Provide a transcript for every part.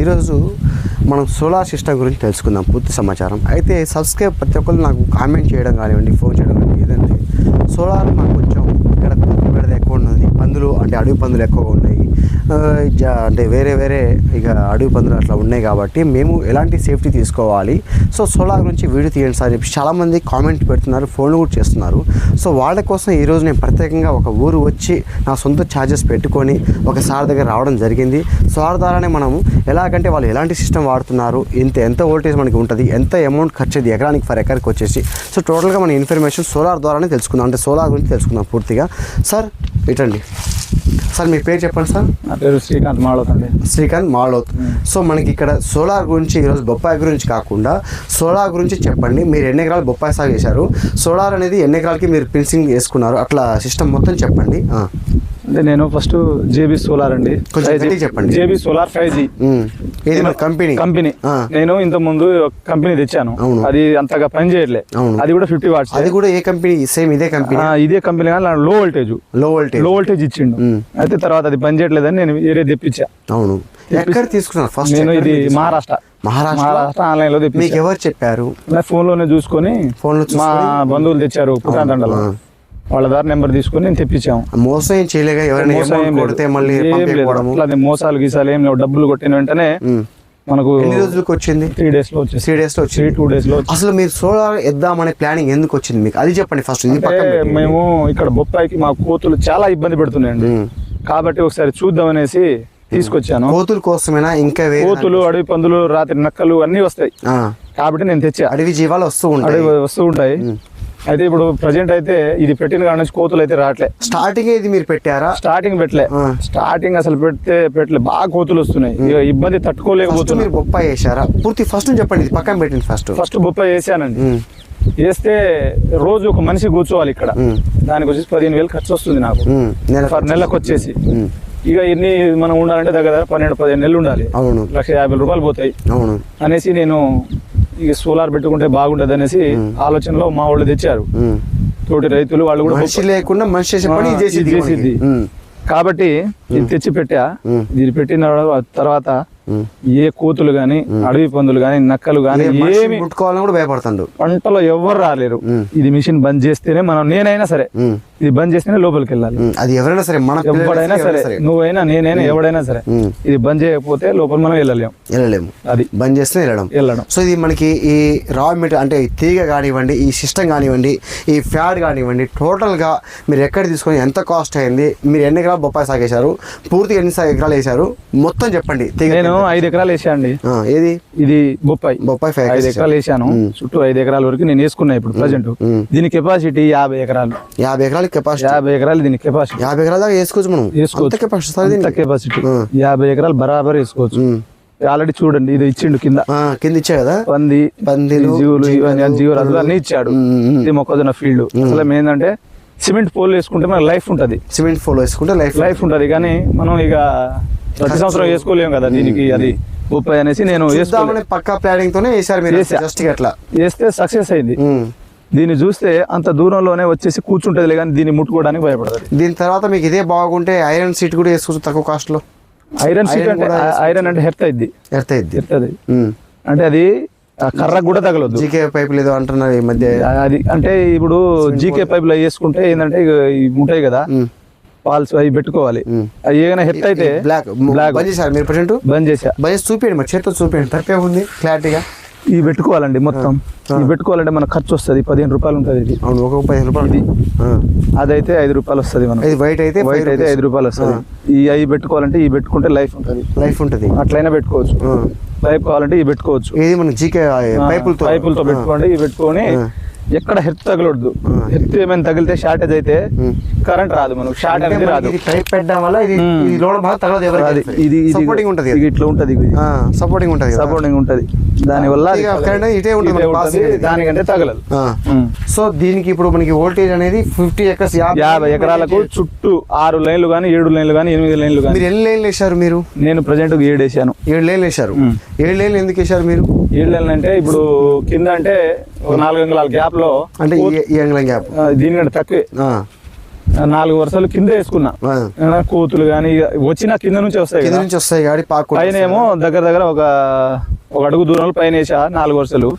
ఈరోజు మనం solar system గురించి తెలుసుకుందాం పూర్తి సమాచారం. అయితే సబ్స్క్రైబ్ ప్రతి ఒక్కరు నాకు కామెంట్ చేయడం కానివ్వండి ఫోన్ చేయడం కానీ ఏదంటే సోలార్ మాకు కొంచెం ఇక్కడ కూతురు ఎక్కువ ఉన్నది. పందులు అంటే అడవి పందులు ఎక్కువగా ఉన్నాయి. జా- అంటే వేరే వేరే ఇక అడవి పందులు అట్లా ఉన్నాయి కాబట్టి మేము ఎలాంటి సేఫ్టీ తీసుకోవాలి. సో సోలార్ గురించి వీడియో తీయండి సార్ చెప్పి చాలామంది కామెంట్ పెడుతున్నారు ఫోన్ కూడా చేస్తున్నారు. సో వాళ్ళ కోసం ఈరోజు నేను ప్రత్యేకంగా ఒక ఊరు వచ్చి నా సొంత ఛార్జెస్ పెట్టుకొని ఒక సార్ దగ్గర రావడం జరిగింది. సోలార్ ద్వారానే మనము ఎలాగంటే వాళ్ళు ఎలాంటి సిస్టమ్ వాడుతున్నారు ఇంత ఎంత వోల్టేజ్ మనకి ఉంటుంది ఎంత అమౌంట్ ఖర్చు అయ్యేది ఎకరానికి ఫర్ ఎకర్కి వచ్చేసి. సో టోటల్గా మన ఇన్ఫర్మేషన్ సోలార్ ద్వారానే తెలుసుకుందాం. అంటే సోలార్ గురించి తెలుసుకుందాం పూర్తిగా. సార్ ఇటండి. సార్ మీ పేరు చెప్పండి సార్? నా పేరు శ్రీకాంత్ మాళవత్ అండి. శ్రీకాంత్ మాలోత్. సో మనకి ఇక్కడ సోలార్ గురించి ఈరోజు బొప్పాయి గురించి కాకుండా సోలార్ గురించి చెప్పండి. మీరు ఎన్ని ఎకరాలు బొప్పాయి సాగు చేశారు? సోలార్ అనేది ఎన్ని ఎకరాలకి మీరు ఫిన్సింగ్ చేసుకున్నారు అట్లా సిస్టమ్ మొత్తం చెప్పండి. అంటే నేను ఫస్ట్ జేబీ సోలార్ అండి. చెప్పండి. JB solar five G. ఇది కంపెనీ? కంపెనీ. నేను ఇంత ముందు కంపెనీ తెచ్చాను. అది అంతగా పని చేయట్లే. అది కూడా ఫిఫ్టీ వాట్స్. అది కూడా ఏ కంపెనీ? సేమ్ ఇదే కంపెనీ? ఇదే కంపెనీ కానీ లో వోల్టేజ్లో వోల్టేజ్లో వోల్టేజ్ ఇచ్చిండు. అయితే తర్వాత అది పని చేయట్లేదని నేను వేరే తెప్పించా. అవును. ఎక్కడ తీసుకున్నారు? ఫస్ట్ నేను ఇది మహారాష్ట్ర. మహారాష్ట్ర? ఆన్లైన్లో మీకు ఎవరు చెప్పారు? ఫోన్లోనే చూసుకొని ఫోన్లో మా చూసుకొని? బంధువులు తెచ్చారు పుట్టాంతండలో. వాళ్ళ ద్వారా నెంబర్ తీసుకొని నేను తెప్పించాము. మోసం చేయలేక ఎవరైనా. కొడితే మళ్ళీ అది మోసాలు గీసాలు ఏం లేవు. డబ్బులు కొట్టిన వెంటనే. మనకు ఎన్ని రోజులకు వచ్చింది? త్రీ డేస్లో త్రీ డేస్లో వచ్చింది టూ డేస్లో. అసలు మీరు సోలార్ ఇద్దామనే ప్లానింగ్ ఎందుకు వచ్చింది మీకు? అది చెప్పండి ఫస్ట్. మేము ఇక్కడ బొప్పాయికి మా కోతులు చాలా ఇబ్బంది పెడుతున్నాయండి. కాబట్టి ఒకసారి చూద్దాం అనేసి తీసుకొచ్చాను. కోతుల కోసమేనా? ఇంకా కోతులు అడవి పందులు రాత్రి నక్కలు అన్ని వస్తాయి. కాబట్టి నేను తెచ్చా. అడవి జీవాలు వస్తూ ఉంటాయి. అడవి వస్తూ ఉంటాయి. అయితే ఇప్పుడు ప్రజెంట్ అయితే ఇది పెట్టిన కాడ నుంచి కోతులు అయితే రావట్లే. స్టార్టింగ్ ఇది మీరు పెట్టారా? స్టార్టింగ్ పెట్టలే. స్టార్టింగ్ అసలు పెడితే పెట్టలే. బాగా కోతులు వస్తున్నాయి. ఇబ్బంది ఫస్ట్ తట్టుకోలేకపోతున్నాయి మీరు బొప్పాయి వేసారా పూర్తి ఫస్ట్ చెప్పండి ఇది పక్కన పెట్టండి ఫస్ట్. ఫస్ట్ బొప్పాయి వేసానండి. వేస్తే రోజు ఒక మనిషి కూర్చోవాలి ఇక్కడ. దానికి వచ్చేసి పదిహేను వేలు ఖర్చు వస్తుంది నాకు. నెలకు వచ్చేసి. ఇక ఎన్ని మనం ఉండాలంటే దగ్గర దగ్గర పన్నెండు పదిహేను నెలలు ఉండాలి. అవును. లక్ష యాభై రూపాయలు పోతాయి. అవును. అనేసి నేను ఇక సోలార్ పెట్టుకుంటే బాగుంటది అనేసి ఆలోచనలో మా వాళ్ళు తెచ్చారు. తోటి రైతులు వాళ్ళు కూడా మనిషి లేకుండా మనిషి చేసే పని చేసేది. కాబట్టి ఇది తెచ్చి పెట్టా. ఇది పెట్టిన తర్వాత. ఏ కోతులు గాని అడవి పందులు గాని నక్కలు గాని ఏమి ముట్టుకోవాలని కూడా భయపడుతుండు పంటలో ఎవ్వరు రాలేరు. ఇది మిషన్ బంద్ చేస్తేనే మనం నేనైనా సరే. ఇది బంద్ చేస్తేనే లోపలికి వెళ్ళాలి. అది ఎవరైనా సరే మన ఎవడైనా సరే, నువ్వైనా నేనైనా ఎవడైనా సరే. ఇది బంద్ చేయకపోతే లోపల మనం వెళ్ళలేం. వెళ్ళలేము. అది. బంద్ చేస్తే వెళ్ళడం. వెళ్ళడం. సో ఇది మనకి ఈ రా మెటీరియల్ అంటే ఈ తీగ కానివ్వండి ఈ సిస్టమ్ కానివ్వండి ఈ ఫ్యాడ్ కానివ్వండి టోటల్గా మీరు ఎక్కడ తీసుకొని ఎంత కాస్ట్ అయింది మీరు ఎన్ని ఎకరాలు బొప్పాయి సాగేశారు పూర్తిగా ఎన్ని ఎకరాలు వేశారు మొత్తం చెప్పండి. నేను ఐదు ఎకరాలు వేసా అండి. ఆ, ఏది? ఇది బొప్పాయి. బొప్పాయి ఐదు ఎకరాలు వేసాను. చుట్టూ ఐదు ఎకరాల వరకు నేను వేసుకున్నా ఇప్పుడు ప్రజెంట్. దీని కెపాసిటీ యాభై ఎకరాలు. యాభై ఎకరాల కెపాసిటీ యాభై ఎకరాలు దీని కెపాసిటీ యాభై ఎకరాల దాకా వేసుకోవచ్చు మనం. వేసుకోవచ్చు. కెపాసిటీ? కెపాసిటీ. యాభై ఎకరాలు బరాబర్ వేసుకోవచ్చు. ఆల్రెడీ చూడండి ఇది ఇచ్చిండు కింద. కింద ఇచ్చా కదా? పంది పందిలు, ఈ జీవులు ఇవన్నీ జీవులు అసలు అన్ని ఇచ్చాడు. ఇది మొక్కజొన్న ఫీల్డ్ అసలు ఏంటంటే సిమెంట్ పోల్ వేసుకుంటే మనకు లైఫ్ ఉంటది. సిమెంట్ ఫోలో వేసుకుంటే లైఫ్ లైఫ్ ఉంటది కానీ మనం ఇక ప్రతి సంవత్సరం వేసుకోలేము కదా దీనికి అది ముప్పై అనేసి నేను పక్కా ప్లానింగ్ తోనే వేసారు మీరు. జస్ట్ అట్లా వేస్తే సక్సెస్ అయింది. దీన్ని చూస్తే అంత దూరంలోనే వచ్చేసి కూర్చుంటది కానీ దీన్ని ముట్టుకోవడానికి భయపడుతుంది దీని తర్వాత మీకు ఇదే బాగుంటే ఐరన్ సీట్ కూడా వేసుకోవచ్చు తక్కువ కాస్ట్లో. ఐరన్ సీట్ అంటే ఐరన్ అంటే హెర్త్ అయింది ఎర్త్ అయింది ఎర్తది అంటే అది ఆ కర్రకు కూడా తగలదు జీకే పైపులు ఏదో అంటున్నారు ఈ మధ్య. అది అంటే ఇప్పుడు జీకే పైపులు అవి వేసుకుంటే ఏంటంటే ఉంటాయి కదా. పాల్స్ అవి పెట్టుకోవాలి. అవి ఏమైనా హెర్త్ అయితే బ్లాక్ బ్లాక్. బంద్ చేశారు మీరు ప్రజెంట్ బంద్ చేసా బంద్ చేసి చూపించండి మరి చేతితో చూపించండి తప్పే ఉంది క్లారిటీగా ఇవి పెట్టుకోవాలండి మొత్తం. ఇవి పెట్టుకోవాలంటే మనకు ఖర్చు వస్తుంది. పదిహేను రూపాయలు ఉంటుంది ఇది. అవును ఒక పదిహేను రూపాయలు. ఆ. అదైతే ఐదు రూపాయలు వస్తుంది మనకు. ఇది వైట్ అయితే వైట్ అయితే ఐదు రూపాయలు వస్తుంది. ఈ అవి పెట్టుకోవాలంటే ఈ పెట్టుకుంటే లైఫ్ ఉంటుంది. లైఫ్ ఉంటుంది. అట్లయినా పెట్టుకోవచ్చు. లైఫ్ కావాలంటే ఇవి పెట్టుకోవచ్చు. ఇది మన జీకే పైపులతో? పైపులతో పెట్టుకోండి ఇవి పెట్టుకొని ఎక్కడ హెర్త్ తగలొద్దు. హెర్త్ ఏమైనా తగిలితే షార్టేజ్ అయితే కరెంట్ రాదు మనకు షార్ట్ అనేది రాదు. పెట్టడం వల్ల ఇది లోడ్ బాగా తగలదు ఎవరికి ఇది సపోర్టింగ్ ఉంటుంది ఇది ఇట్లా ఉంటది సపోర్టింగ్ ఉంటుంది సపోర్టింగ్ ఉంటది. దాని వల్ల. కరెంట్ ఇటే ఉంటుంది. దానికంటే తగలదు. సో దీనికి ఇప్పుడు మనకి వోల్టేజ్ అనేది ఫిఫ్టీ ఎకర్స్ యాభై ఎకరాలకు చుట్టూ ఆరు లైన్లు కానీ ఏడు లైన్లు కానీ ఎనిమిది లైన్లు కానీ మీరు ఎన్ని లైన్లు వేశారు మీరు? నేను ప్రజెంట్ ఏడు వేసాను. ఏడు లైన్లు వేశారు. ఏడు లైన్లు ఎందుకు వేశారు మీరు? ఏడు లైన్లు అంటే ఇప్పుడు కింద అంటే ఒక నాలుగు అంగుళాల గ్యాప్లో అంటే ఈ- ఈ అంగుళం గ్యాప్. ఆ, దీనికంటే తక్కువే. నాలుగు వరుసలు కింద వేసుకున్నా. కోతులు కానీ వచ్చిన కింద నుంచి వస్తాయి కింద కదా. నుంచి వస్తాయి గాడి పాకు పైన ఏమో దగ్గర దగ్గర ఒక ఒక అడుగు దూరంలో పైన వేసా నాలుగు వరుసలు.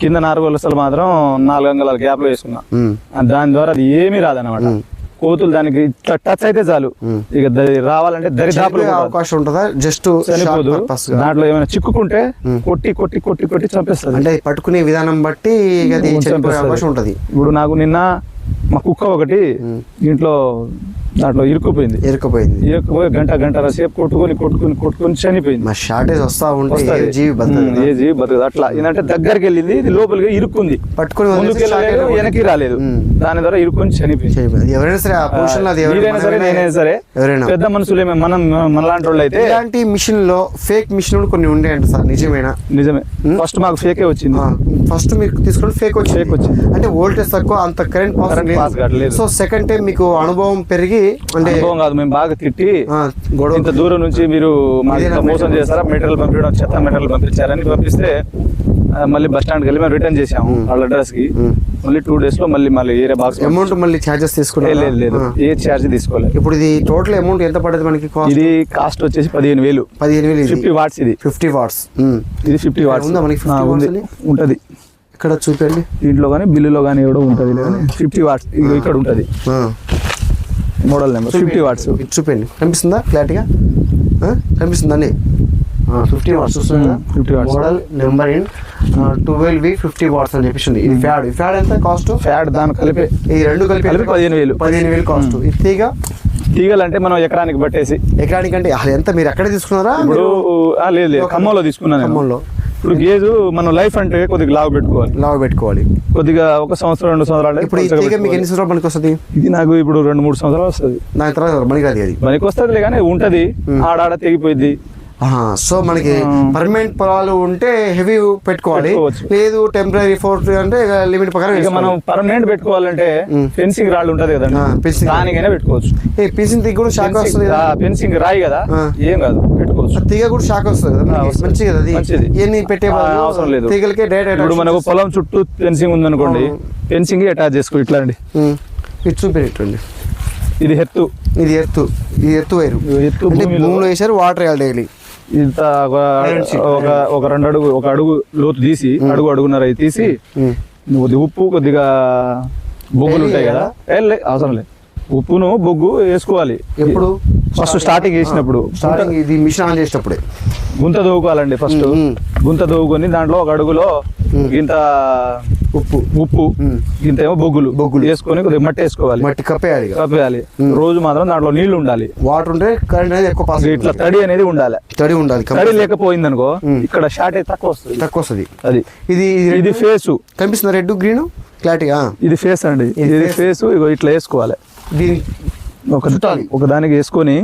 కింద నాలుగు వరుసలు మాత్రం నాలుగు అంగళాల గ్యాప్లో వేసుకున్నా దాని ద్వారా అది ఏమీ రాదన్నమాట. కోతులు దానికి టచ్ అయితే చాలు. ఇక రావాలంటే దరిదాపులు అవకాశం ఉంటుందా? జస్ట్ చనిపోదు. దాంట్లో ఏమైనా చిక్కుకుంటే కొట్టి కొట్టి కొట్టి కొట్టి చంపేస్తుంది. అంటే పట్టుకునే విధానం బట్టి. అవకాశం ఉంటది. ఇప్పుడు నాకు నిన్న మా కుక్క ఒకటి ఇంట్లో దాంట్లో ఇరుక్కుపోయింది. ఇరుక్కుపోయింది. ఇరుక్కుపోయి గంట గంట సేపు కొట్టుకొని కొట్టుకొని కొట్టుకొని చనిపోయింది. మా షార్టేజ్ వస్తా ఉంటే ఏ వస్తది. జీవి బతకదు ఏ జీవి బతకదు. అట్లా ఏంటంటే దగ్గరికి వెళ్ళింది ఇది లోపలికి ఇరుక్కుంది. పట్టుకొని వెనక్కి రాలేదు. దాని ద్వారా ఇరుక్కొని చనిపోయింది. ఎవరైనా సరే ఆ పొజిషన్ ఎవరైనా సరే నేనైనా సరే ఎవరైనా. పెద్ద మనుషులేమే. మనం మనలాంటి వాళ్ళు అయితే ఇలాంటి మిషన్లో ఫేక్ మిషన్ కొన్ని ఉండేయంట సార్ నిజమేనా? నిజమే. ఫస్ట్ మాకు ఫేకే వచ్చింది. ఫస్ట్ మీరు తీసుకుని ఫేక్ వచ్చింది. Fake వచ్చింది. అంటే వోల్టేజ్ తక్కువ అంత current pass. So second time మీకు అనుభవం పెరిగి అంటే అనుభవం కాదు మేము బాగా తిట్టి గొడవ ఇంత దూరం నుంచి మీరు మోసం చేస్తారా మెటీరియల్ పంపించడం చెత్త మెటీరియల్ పంపించారని పంపిస్తే మళ్ళీ బస్ స్టాండ్కి వెళ్ళి మేము రిటర్న్ చేసాము వాళ్ళ అడ్రస్కి. మళ్ళీ టూ డేస్లో మళ్ళీ మళ్ళీ వేరే బాక్స్ అమౌంట్ మళ్ళీ ఛార్జెస్ తీసుకున్నారు? లేదు లేదు ఏ ఛార్జ్ తీసుకోలేదు. ఇప్పుడు ఇది టోటల్ అమౌంట్ ఎంత పడుతుంది మనకి ఇది కాస్ట్ వచ్చేసి పదిహేను వేలు. పదిహేను వేలు ఫిఫ్టీ వాట్స్ ఇది. ఫిఫ్టీ వాట్స్ ఇది ఫిఫ్టీ వాట్స్ ఉందా మనకి 50 ఉంది watts అని? ఉంటది. ఇక్కడ చూపండి. దీంట్లో కానీ బిల్లులో కానీ ఎవడో ఉంటుంది. ఫిఫ్టీ వాట్స్ ఇక్కడ ఉంటది. మోడల్ నెంబర్ ఫిఫ్టీ వాట్స్ చూపండి కనిపిస్తుందా? క్లారిటీగా? కనిపిస్తుందండి fifty watts Hmm, 50 watts. Model number in twelve V fifty watts అని చెప్పేసి ఉంది. ఇది ఫ్యాడ్. ఈ ఫ్యాడ్ ఎంత కాస్ట్? ఫ్యాట్ దాని కలిపే. ఈ రెండు కలిపి కలిపి పదిహేను వేలు. పదిహేను వేలు కాస్ట్. ఇది తీగ? తీగలు అంటే మనం ఎకరానికి పట్టేసి. ఎకరానికి అంటే ఎంత మీరు ఎక్కడ తీసుకున్నారా? లేదు లేదు. ఖమ్మంలో తీసుకున్నాను నేను. ఖమ్మంలో. ఇప్పుడు గేజు మనం లైఫ్ అంటే కొద్దిగా లావు పెట్టుకోవాలి. లావు పెట్టుకోవాలి. కొద్దిగా ఒక సంవత్సరం రెండు సంవత్సరాలు ఇప్పుడు మీకు. ఎన్ని సంవత్సరాలు మనకి వస్తుంది? ఇది నాకు ఇప్పుడు రెండు మూడు సంవత్సరాలు వస్తుంది. దాని తర్వాత మనకి అది అది. మనకి వస్తుంది కానీ ఉంటది. ఆడాడ తెగిపోయింది సో మనకి. పర్మనెంట్ పొలాలు ఉంటే హెవీ పెట్టుకోవాలి. లేదు టెంపరీ ఫోర్త్ అంటే లిమిట్ ప్రకారం మనం పర్మనెంట్ పెట్టుకోవాలంటే ఫెన్సింగ్ రాళ్ళు ఉంటది కదండి. దానికైనా పెట్టుకోవచ్చు. తీగ కూడా షాక్ వస్తుంది ఫెన్సింగ్ రాయి కదా. ఏం కాదు. పెట్టుకోవచ్చు తీగ కూడా షాక్ వస్తుంది. కదా. మంచిది కదా అది మంచిది. పెట్టే అవసరం లేదు. తీగలకే డైరెక్ట్ ఇప్పుడు మనకు పొలం చుట్టూ ఫెన్సింగ్ ఉందనుకోండి ఫెన్సింగ్ అటాచ్ చేసుకో ఇట్లా అండి ఇది చూపెట్టండి ఇది హెత్తు ఇది ఎత్తు. ఇది ఎత్తు వేరు. ఎత్తు భూమిలో. వేసారు వాటర్ వేయాలి డైలీ ఇంత ఒక. ఒక రెండు అడుగు ఒక అడుగు లోతు తీసి అడుగు అడుగున్నర తీసి కొద్ది ఉప్పు కొద్దిగా బొగ్గులు ఉంటాయి కదా. అవసరం లేదు. ఉప్పును బొగ్గు వేసుకోవాలి. ఎప్పుడు? First starting. వేసినప్పుడు స్టార్టింగ్ ఇది మిషన్ ఆన్ చేసేటప్పుడే. గుంత దోవుకోవాలండి ఫస్ట్. గుంత దోవుకొని దాంట్లో ఒక అడుగులో ఇంత ఉప్పు. ఉప్పు. ఇంత ఏమో బొగ్గులు. బొగ్గులు. వేసుకొని కొద్దిగా మట్టి వేసుకోవాలి. మట్టి కప్పేయాలి. కప్పేయాలి. రోజు మాత్రం దాంట్లో నీళ్ళు ఉండాలి. వాటర్ ఉంటే కరెంట్ అనేది ఎక్కువ పాస్ ఇట్లా తడి అనేది ఉండాలి. తడి ఉండాలి తడి లేకపోయింది అనుకో ఇక్కడ షార్ట్ అయితే తక్కువ వస్తుంది. తక్కువ వస్తుంది. అది. ఇది ఇది ఫేసు కనిపిస్తుంది రెడ్ గ్రీన్? క్లారిటీగా? ఇది ఫేస్ అండి. ఇది. ఫేస్ ఇట్లా వేసుకోవాలి. దీని ఒక దానికి వేసుకొని.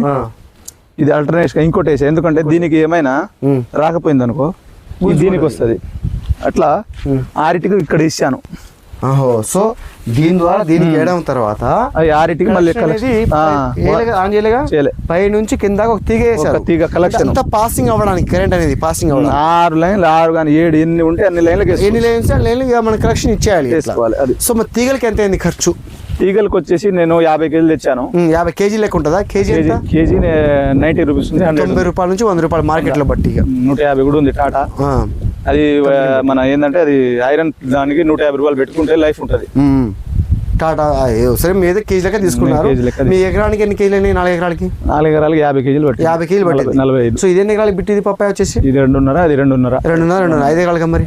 ఇది ఆల్టర్నేషన్ ఇంకోటి వేసా. ఎందుకంటే దీనికి ఏమైనా. రాకపోయింది అనుకో దీనికి వస్తుంది. అట్లా. ఆరిటికి ఇక్కడ ఇచ్చాను. సో దీని ద్వారా దీనికి వేయడం తర్వాత ఆరిటికి మళ్ళీ కలెక్షన్ పై- వేయలేగా, ఆన్ చేయలేగా? చేయలే. పై నుంచి కింద ఒక తీగ వేసారు తీగ. అంతా పాసింగ్ అవ్వడానికి కరెంట్ అనేది పాసింగ్ అవ్వడానికి. ఆరు లైన్లు ఆరు కానీ ఏడు ఎన్ని ఉంటే అన్ని లైన్లకి ఎన్ని. లైన్స్ లైన్లు మన కలెక్షన్ ఇచ్చేయాలి సో మరి తీగలకి ఎంత అయింది ఖర్చు? ఈగలకు వచ్చేసి నేను యాభై కేజీలు తెచ్చాను. యాభై కేజీ లెక్క ఉంటుందా? కేజీ కేజీ నైన్టీ రూపీస్ ఉంది తొంభై రూపాయల నుంచి వంద రూపాయలు మార్కెట్లో బట్టి నూట యాభై కూడా ఉంది టాటా. అది మన ఏంటంటే అది ఐరన్ దానికి నూట యాభై రూపాయలు పెట్టుకుంటే లైఫ్ ఉంటుంది. టాటా సరే మీ ఏదో కేజీ లెక్క తీసుకున్నారు. మీ ఎకరానికి ఎన్ని కేజీలు అయినాయి? నాలుగు ఎకరాలకి? నాలుగు ఎకరాలకి యాభై కేజీలు పట్టి యాభై కేజీలు పట్టింది. నలభై ఐదు. సో ఇది ఎన్ని ఎకరాలకి బిట్టిది పప్పాయ వచ్చేసి? ఇది రెండున్నర అది రెండున్నర. రెండున్నర రెండున్నర. ఐదు ఎకరాలకి మరి?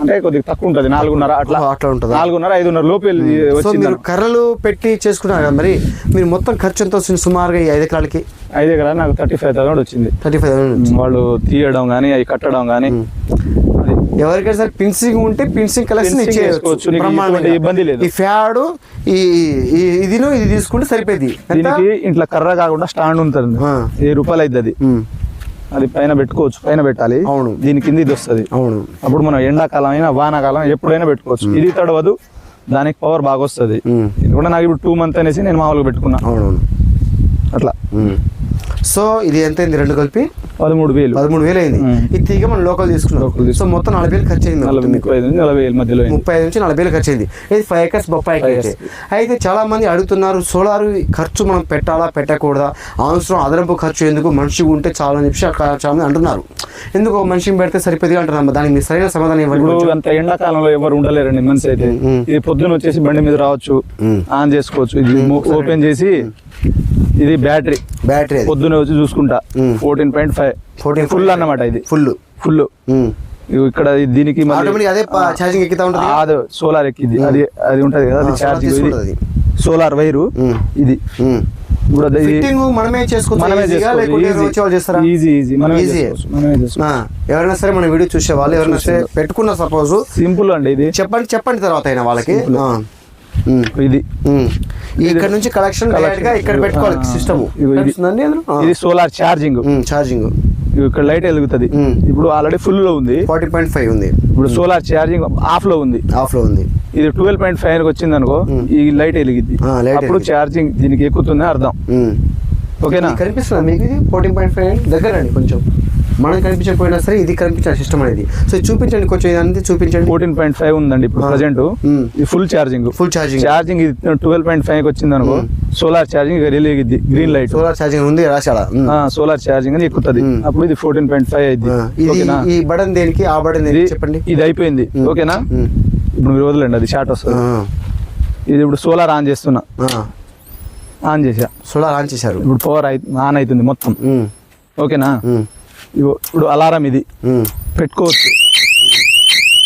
అంటే కొద్దిగా తక్కువ ఉంటుంది నాలుగున్నర అట్లా. అట్లా ఉంటుందా? నాలుగున్నర ఐదున్నర లోపు సో మీరు కర్రలు పెట్టి చేసుకున్నారు కదా మరి? మీరు మొత్తం ఖర్చు ఎంత వస్తుంది సుమారుగా ఈ ఐదు ఎకరాలకి? ఐదు ఎకరాలు నాకు థర్టీ ఫైవ్ థౌసండ్ వచ్చింది. థర్టీ ఫైవ్ వాళ్ళు తీయడం కానీ అవి కట్టడం కానీ ఎవరికైనా సరే పిన్సింగ్ ఉంటే పిన్సింగ్ కలెక్షన్ ఇచ్చేయచ్చు. ఇబ్బంది లేదు. ఈ ఫ్యాడ్ ఈ ఇదిను ఇది తీసుకుంటే సరిపోయింది. ఇంట్లో కర్ర కాకుండా స్టాండ్ ఉంటుంది. వెయ్యి రూపాయలు అవుతుంది అది అది పైన పెట్టుకోవచ్చు. పైన పెట్టాలి. అవును. దీని కింద ఇది వస్తుంది అవును. అప్పుడు మనం ఎండాకాలం అయినా వానాకాలం ఎప్పుడైనా పెట్టుకోవచ్చు. ఇది తడవదు దానికి పవర్ బాగా వస్తుంది. ఇది కూడా నాకు ఇప్పుడు టూ మంత్ అనేసి నేను మామూలుగా పెట్టుకున్నా. అవునవును. అట్లా. సో ఇది ఎంత అయింది రెండు కలిపి? పదమూడు వేలు. పదమూడు వేలు అయింది. ఇది తీగ మనం లోకల్ తీసుకున్నాం. సో మొత్తం నలభై వేలు ఖర్చు అయింది ముప్పై ఐదు నుంచి నలభై వేల మధ్యలో. ముప్పై ఐదు నుంచి నలభై వేలు ఖర్చు అయింది ఇది ఫైవ్ ఎకర్స్ Five అయితే. చాలా మంది అడుగుతున్నారు సోలార్ ఖర్చు మనం పెట్టాలా పెట్టకూడదా? అవసరం అదనపు ఖర్చు ఎందుకు? మనిషి ఉంటే చాలా అని చెప్పి అక్కడ చాలా మంది అంటున్నారు. ఎందుకు మనిషిని పెడితే సరిపోతుంది అంటున్నారు. దానికి మీ సరైన సమాధానం ఇవ్వండి. అంత ఎండాకాలంలో ఎవరు ఉండలేరండి మనిషి అయితే. ఇది పొద్దున వచ్చేసి బండి మీద రావచ్చు. ఆన్ చేసుకోవచ్చు ఇది ఓపెన్ చేసి ఇది బ్యాటరీ. బ్యాటరీ పొద్దున వచ్చి చూసుకుంటా. Fourteen point five. 14.5. ఫుల్ అన్నమాట ఇది. ఫుల్. ఫుల్. ఇక్కడ దీనికి మళ్ళీ- ఆటోమేటిక్ అదే ఛార్జింగ్ ఎక్కితా ఉంటుంది. ఆ, అదే సోలార్ ఎక్కింది అది అది ఉంటది కదా అది ఛార్జింగ్. Solar wire. ఇది. మనమే చేసుకోవచ్చు. ఈజీ ఈజీ ఆ, ఎవరైనా సరే మన వీడియో చూసే వాళ్ళు ఎవరైనా సరే పెట్టుకున్న సపోజ్ సింపుల్ అండి ఇది. చెప్పండి చెప్పండి తర్వాత అయినా వాళ్ళకి. ఇది. ఉమ్. ఇక్కడ నుంచి కలెక్షన్గా ఇక్కడ పెట్టుకోవాలి సిస్టమ్ ఇగో ఇది. ఇది సోలార్ ఛార్జింగ్ ఛార్జింగ్ ఇక్కడ లైట్ వెలుగుతుంది. మ్మ్. ఇప్పుడు ఆల్రెడీ ఫుల్లో ఉంది. ఫార్టీ పాయింట్ ఫైవ్ ఉంది. ఇప్పుడు సోలార్ ఛార్జింగ్ ఆఫ్లో ఉంది. ఆఫ్లో ఉంది. ఇది ట్వెల్వ్ పాయింట్ ఫైవ్ వచ్చింది అనుకో. ఈ లైట్ ఆ, light అప్పుడు. ఛార్జింగ్ దీనికి ఎక్కుతుంది అర్థం. ఓకేనా? ఇది కనిపిస్తుందా మీకు ఇది? ఫోర్టీన్ పాయింట్ ఫైవ్ దగ్గర అండి కొంచెం. మనకు కనిపించకపోయినా సరే ఇది కనిపించిన సిస్టమ్ అనేది. సో చూపించండి కొంచెం ఇదంతా చూపించండి. ఫోర్టీన్ పాయింట్ ఫైవ్ ఉందండి ఇప్పుడు. Present full charging full charging charging ఇది ట్వెల్వ్ పాయింట్ ఫైవ్ వచ్చింది అనుకో. సోలార్ ఛార్జింగ్ వెలిగిద్ది గ్రీన్ లైట్ సోలార్ ఛార్జింగ్ ఉంది రాశాడా. సోలార్ ఛార్జింగ్ అని ఎక్కుతుంది. అప్పుడు ఇది ఫోర్టీన్ పాయింట్ ఫైవ్ అయింది. ఈ బటన్ దేనికి ఆ బటన్ చెప్పండి. ఇది అయిపోయింది. ఓకేనా. ఇప్పుడు మీరు వదలండి అది షార్ట్ వస్తుంది. ఇది ఇప్పుడు సోలార్ ఆన్ చేస్తున్నా. ఆన్ చేసా సోలార్ ఆన్ చేశారు. ఇప్పుడు పవర్ ఆన్ అవుతుంది మొత్తం. ఓకేనా. ఇగో ఇప్పుడు అలారం ఇది. పెట్టుకోవచ్చు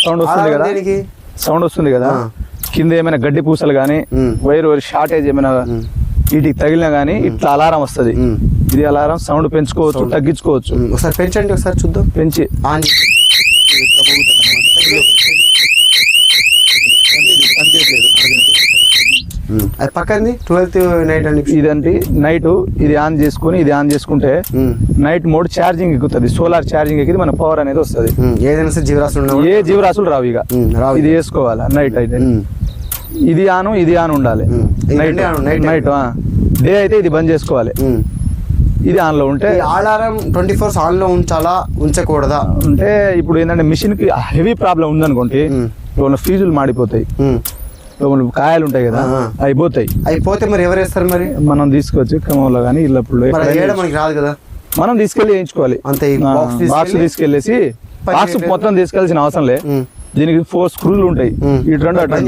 సౌండ్ వస్తుంది కదా సౌండ్ వస్తుంది కదా. కింద ఏమైనా గడ్డి పూసలు కానీ. వైర్ వైర్ షార్టేజ్ ఏమైనా. వీటికి తగిలినా కానీ ఇట్లా అలారం వస్తుంది. ఇది అలారం సౌండ్ పెంచుకోవచ్చు. తగ్గించుకోవచ్చు. ఒకసారి పెంచండి ఒకసారి చూద్దాం పెంచి ఆన్ చేసి. ఉమ్. అది పక్కంది? ట్వెల్త్ నైట్ అని ఇదంటే నైట్ ఇది ఆన్ చేసుకుని ఇది ఆన్ చేసుకుంటే. నైట్ మోడ్ ఛార్జింగ్ ఎక్కుతుంది సోలార్ ఛార్జింగ్ ఎక్కింది మన పవర్ అనేది వస్తుంది. ఏదైనా సరే జీవరాశులు ఏ జీవరాశులు రావు ఇక. ఇది. వేసుకోవాలి? నైట్ అయితే. ఇది ఆను ఇది ఆన్ ఉండాలి. నైట్. నైట్ డే అయితే ఇది బంద్ చేసుకోవాలి. ఇది ఆన్లో ఉంటే అలారం ట్వంటీ ఫోర్స్ ఆన్లో ఉంచాలా? ఉంచకూడదా? అంటే ఇప్పుడు ఏంటంటే మిషన్కి హెవీ ప్రాబ్లం ఉందనుకోండి ఫీజులు మాడిపోతాయి. కాయలు ఉంటాయి కదా. అవి పోతాయి అవి పోతే మరి ఎవరు వేస్తారు మరి? మనం తీసుకోవచ్చు క్రమంలో కానీ ఇళ్ళప్పుడు మనకి రాదు కదా? మనం తీసుకెళ్ళి వేయించుకోవాలి. అంతే బాక్స్ పని బాక్స్. మొత్తం తీసుకెళ్ళాల్సిన అవసరం లే. దీనికి ఫోర్ స్క్రూలు ఉంటాయి. ఇటు రెండు అటు పని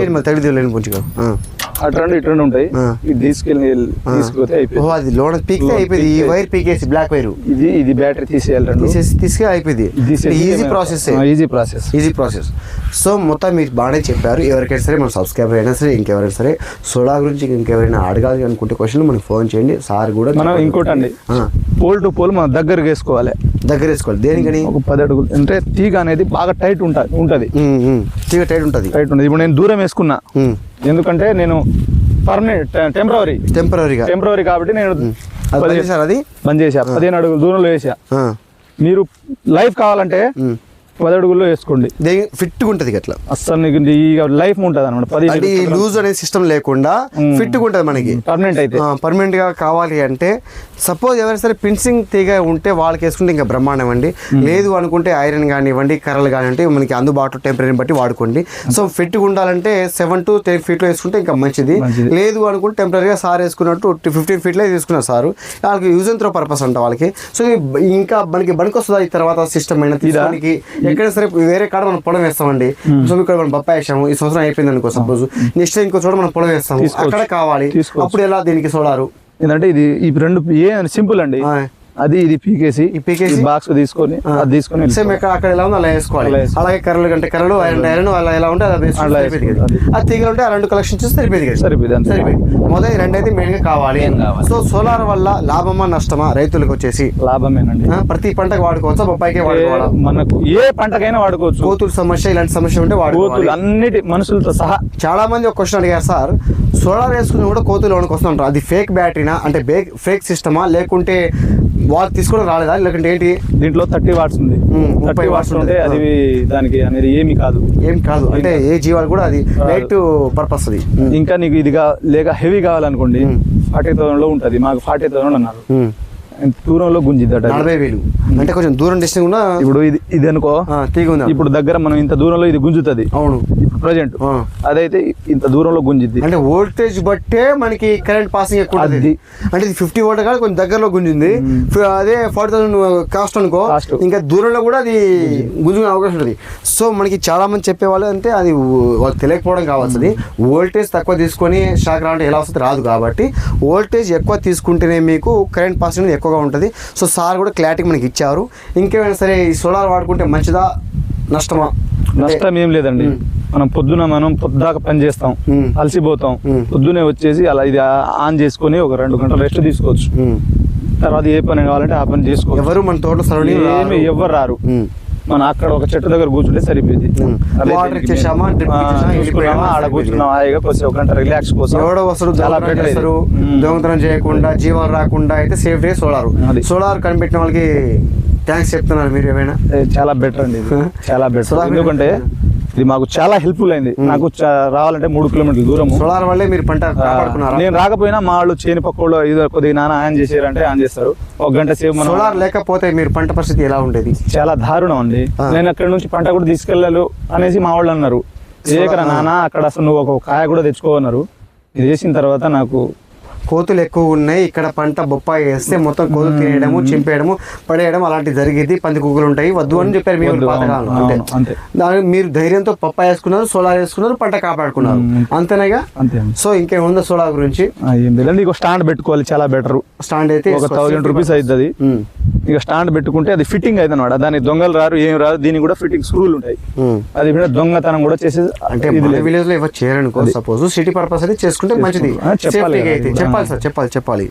అటు రెండు ఇటు రెండు ఉంటాయి. ఇది తీసుకెళ్ళి తీసుకుపోతే ఓ అయిపోయింది. అది లోన పీకితే అయిపోయింది. ఈ వైర్ పీకేసి బ్లాక్ వైర్ ఇది ఇది బ్యాటరీ తీసేయాలి తీసేసి తీసుకే అయిపోయింది. Easy process easy process easy process so మొత్తం మీరు బాగానే చెప్పారు. ఎవరికైనా సరే మన సబ్స్క్రైబర్ అయినా సరే ఇంకెవరైనా సరే సోడా గురించి ఇంకెవరైనా అడగాలి అనుకుంటే క్వశ్చన్ మనకి ఫోన్ చేయండి. సార్ కూడా మనం. ఇంకోటి అండి పోల్ టు పోల్ మనం దగ్గరకు వేసుకోవాలి. దగ్గర వేసుకోవాలి దేనికని? ఒక పది అడుగులు. అంటే తీగ అనేది బాగా టైట్ ఉంటుంది. ఉంటది. తీగ టైట్ ఉంటుంది. టైట్ ఉంటుంది. ఇప్పుడు నేను దూరం వేసుకున్నా. ఎందుకంటే నేను పర్మనెంట్ టెంపరవరీ టెంపరీగా టెంపరవరీ కాబట్టి నేను అది పదిహేను- పని చేశారు అది? బంద్ చేసా పదిహేను అడుగులు దూరంలో వేసా మీరు లైఫ్ కావాలంటే. పది అడుగుల్లో వేసుకోండి. దేని ఫిట్గా ఉంటుంది అట్లా. నీకు ఈ లైఫ్ ఉంటుంది అనమాట పది లూజ్ అనే సిస్టమ్ లేకుండా. ఫిట్గా ఉంటుంది మనకి. పర్మనెంట్ అయితే. పర్మనెంట్గా కావాలి అంటే సపోజ్ ఎవరైనా సరే పిన్సింగ్ తీగ ఉంటే వాళ్ళకి వేసుకుంటే ఇంకా బ్రహ్మాండం అండి. లేదు అనుకుంటే ఐరన్ కానివ్వండి కర్రలు కానివ్వండి మనకి అందుబాటులో టెంపరీని బట్టి వాడుకోండి. సో ఫిట్గా ఉండాలంటే సెవెన్ టు టెన్ ఫీట్లో వేసుకుంటే ఇంకా మంచిది. లేదు అనుకుంటే టెంపరీగా సార్ వేసుకున్నట్టు ఫిఫ్టీన్ ఫీట్లో తీసుకున్నారు సారు. వాళ్ళకి యూజ్ అండ్ త్రో పర్పస్ అంట వాళ్ళకి. సో ఇంకా మనకి బనికి వస్తుందా ఈ తర్వాత సిస్టమ్ అయినా తీసుకోనికి? ఎక్కడ సరే వేరే కాడ మనం పొలం వేస్తామండి. సో ఇక్కడ మనం బొప్పాయి వేసాము ఈ సంవత్సరం అయిపోయింది అనుకో సపోజ్. నెక్స్ట్ ఇంకో చోట మనం పొలం వేస్తాము. అక్కడ కావాలి. అప్పుడు ఎలా దీనికి సోలారు? ఏంటంటే ఇది ఈ రెండు ఏ సింపుల్ అండి. అది ఇది పీకేసి ఈ పీకేసి? బాక్స్ తీసుకొని. అది తీసుకొని సేమ్. ఎక్కడ అక్కడ ఎలా ఉందో అలా వేసుకోవాలి అలా వేసుకోవాలి. అలాగే కర్రలు కంటే కర్రలు ఐరన్ ఐరన్ అలా ఎలా ఉంటే. కదా. ఆ తీగలు ఉంటే ఆ రెండు కలెక్షన్ చేస్తే సరిపోయింది కదా సరిపోయింది. సరిపోయింది మొదటి రెండు అయితే మెయిన్గా కావాలి. సో సోలార్ వల్ల లాభమా నష్టమా రైతులకు వచ్చేసి లాభమేనండి ప్రతి పంటకు వాడుకోవచ్చా బొప్పాయికే వాడుకోవాలా మనకు ఏ పంటకైనా వాడుకోవచ్చు కోతుల సమస్య ఇలాంటి సమస్య ఉంటే వాడుకోవాలి కోతులు అన్నిటి మనుషులతో సహా చాలా మంది ఒక క్వశ్చన్ అడిగారు సార్ సోలార్ వేసుకుని కూడా కోతులు లోనికి వస్తుంటారు అది ఫేక్ బ్యాటరీనా అంటే ఫేక్ సిస్టమా లేకుంటే వాళ్ళు తీసుకోవడం రాలేదా? లేకుంటే ఏంటి? దీంట్లో థర్టీ వాట్స్ ఉంది. థర్టీ వాట్స్ ఉంటే. అది దానికి అనేది ఏమి కాదు. ఏం కాదు. అంటే ఏ జీవాలు కూడా అది. లైట్ పర్పస్ అది ఇంకా నీకు ఇదిగా లేక హెవీ కావాలనుకోండి. ఫార్టీ థౌసండ్లో ఉంటది. మాకు ఫార్టీ థౌసండ్ అన్నారు. దూరంలో గుంజిద్దట. నలభై వేలు. అంటే కొంచెం దూరం డిస్టెన్స్ కూడా ఇప్పుడు ఇది ఇది అనుకో. ఇప్పుడు దగ్గర మనం ఇంత దూరంలో ఇది గుంజుతుంది. అవును. ఇప్పుడు ప్రజెంట్. అదైతే ఇంత దూరంలో గుంజిద్ది. అంటే వోల్టేజ్ బట్టే మనకి కరెంట్ పాసింగ్ ఎక్కువ ఉంటుంది. అది. అంటే ఇది ఫిఫ్టీ వోల్ట్ కాదు కొంచెం దగ్గరలో గుంజింది. అదే ఫార్టీ థౌసండ్ కాస్ట్ అనుకో. ఇంకా దూరంలో కూడా అది గుంజుకునే అవకాశం ఉంటుంది. సో మనకి చాలా మంది చెప్పేవాళ్ళు అంటే అది వాళ్ళకి తెలియకపోవడం కావాల్సింది. వోల్టేజ్ తక్కువ తీసుకొని షాక్ రావడం ఎలా వస్తుంది? రాదు కాబట్టి. వోల్టేజ్ ఎక్కువ తీసుకుంటేనే మీకు కరెంట్ పాసింగ్ అనేది ఎక్కువగా ఉంటుంది. సో సార్ కూడా క్లారిటీ మనకి ఇచ్చారు. ఇంకేమైనా సరే ఈ సోలార్ వాడుకుంటే మంచిదా? నష్టమా? నష్టం ఏం లేదండి. మనం పొద్దున మనం పొద్దాక పని చేస్తాం. అలసిపోతాం. పొద్దునే వచ్చేసి అలా ఇది ఆన్ చేసుకొని ఒక రెండు గంటలు రెస్ట్ తీసుకోవచ్చు. తర్వాత ఏ పని కావాలంటే ఆ పని చేసుకోవచ్చు. ఎవరు మన తోట ఏమి ఎవ్వరు రారు. మనం అక్కడ ఒక చెట్టు దగ్గర కూర్చుంటే సరిపోయింది. వాటర్ ఇచ్చేసామా, ఆడ. కూర్చున్నాం. హాయిగా కొద్దిసేపు ఒక గంట రిలాక్స్ కోసం. ఎవడో చాలా మ్మ్. దొంగతనం చేయకుండా జీవాలు రాకుండా అయితే సేఫ్ డే సోలార్. సోలార్ కనిపెట్టిన వాళ్ళకి థ్యాంక్స్ చెప్తున్నారు మీరు ఏమైనా. చాలా బెటర్ అండి చాలా బెటర్ ఎందుకంటే ఇది మాకు చాలా హెల్ప్ఫుల్ అయింది. నాకు రావాలంటే మూడు కిలోమీటర్ల దూరం సోలార్ వల్లే మీరు పంట నేను రాకపోయినా మా వాళ్ళు చేని పక్కలో ఇది కొద్దిగా నాన్న ఆన్ చేసారంటే ఆన్ చేస్తారు. ఒక గంట సేపు సోలార్ లేకపోతే మీరు పంట పరిస్థితి ఎలా ఉండేది? చాలా దారుణం అండి. నేను అక్కడ నుంచి పంట కూడా తీసుకెళ్ళాలి అనేసి మా వాళ్ళు అన్నారు. చేయకరా నాన్న అక్కడ అసలు నువ్వు ఒక కాయ కూడా తెచ్చుకోవన్నారు. ఇది చేసిన తర్వాత నాకు కోతులు ఎక్కువ ఉన్నాయి. ఇక్కడ పంట బొప్పాయి వేస్తే మొత్తం కోతులు తినేయడము చింపేయడము పడేయడం అలాంటివి జరిగేది పంది కుక్కలు ఉంటాయి. వద్దు అని చెప్పారు మీరు పాతకాలం అంటే. దాని మీరు ధైర్యంతో పప్పాయి వేసుకున్నారు సోలార్ వేసుకున్నారు పంట కాపాడుకున్నారు. అంతేనాగా సో ఇంకేముందో సోలార్ గురించి? స్టాండ్ పెట్టుకోవాలి చాలా బెటర్. స్టాండ్ అయితే ఒక థౌజండ్ రూపీస్ అవుతుంది. ఇక స్టాండ్ పెట్టుకుంటే అది ఫిట్టింగ్ అవుతుంది అనమాట దానికి దొంగలు రారు ఏం రారు దీనికి కూడా ఫిట్టింగ్ స్క్రూలు ఉంటాయి. అది కూడా దొంగతనం కూడా చేసే అంటే. విలేజ్లో చేయరనుకో సపోజ్ సిటీ పర్పస్ అయితే చేసుకుంటే మంచిది. చెప్పాలి చెప్పాలి సార్ చెప్పాలి. చెప్పాలి.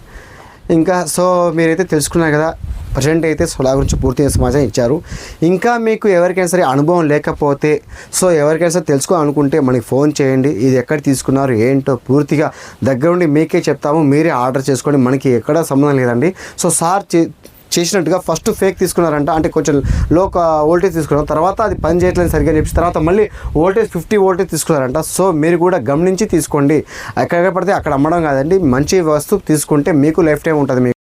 ఇంకా సో మీరైతే తెలుసుకున్నారు కదా ప్రజెంట్ అయితే సోలార్ గురించి పూర్తిగా సమాచారం ఇచ్చారు. ఇంకా మీకు ఎవరికైనా సరే అనుభవం లేకపోతే సో ఎవరికైనా సరే తెలుసుకోవాలనుకుంటే మనకి ఫోన్ చేయండి. ఇది ఎక్కడ తీసుకున్నారు ఏంటో పూర్తిగా దగ్గరుండి మీకే చెప్తాము. మీరే ఆర్డర్ చేసుకోండి. మనకి ఎక్కడ సంబంధం లేదండి. సో సార్ చే- చేసినట్టుగా ఫస్ట్ ఫేక్ తీసుకున్నారంట. అంటే కొంచెం లో వోల్టేజ్ తీసుకున్నారు తర్వాత అది పని చేయట్లేదు సరిగ్గా చెప్పి తర్వాత మళ్ళీ వోల్టేజ్ ఫిఫ్టీ వోల్టేజ్ తీసుకున్నారంట. సో మీరు కూడా గమనించి తీసుకోండి. ఎక్కడ పడితే అక్కడ అమ్మడం కాదండి. మంచి వస్తువు తీసుకుంటే మీకు లైఫ్ టైం ఉంటుంది మీకు